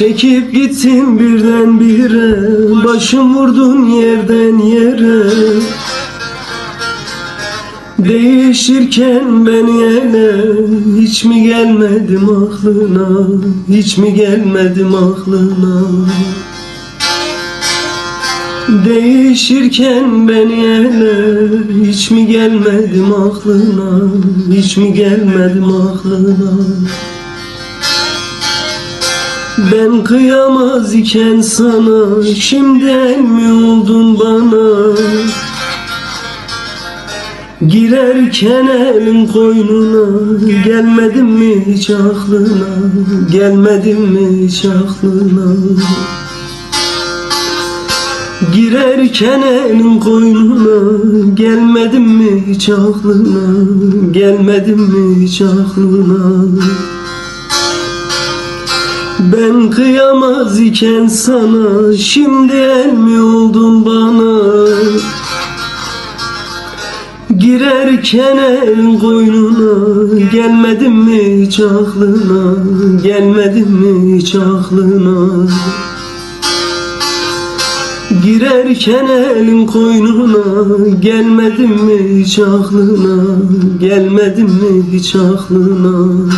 Çekip gittin birden bire Başım vurdun yerden yere. Değişirken beni ele Hiç mi gelmedim aklına? Hiç mi gelmedim aklına? Değişirken beni ele Hiç mi gelmedim aklına? Hiç mi gelmedim aklına? Ben kıyamaz iken sana Şimdi el mi oldun bana Girerken elin koynuna Gelmedin mi hiç aklına? Gelmedin mi hiç aklına? Girerken elin koynuna Gelmedin mi hiç aklına? Gelmedin mi hiç aklına? Ben kıyamaz iken sana Şimdi el mi oldun bana Girerken el koynuna Gelmedin mi hiç aklına? Gelmedin mi hiç aklına? Girerken elin koynuna Gelmedin mi hiç aklına? Gelmedin mi hiç aklına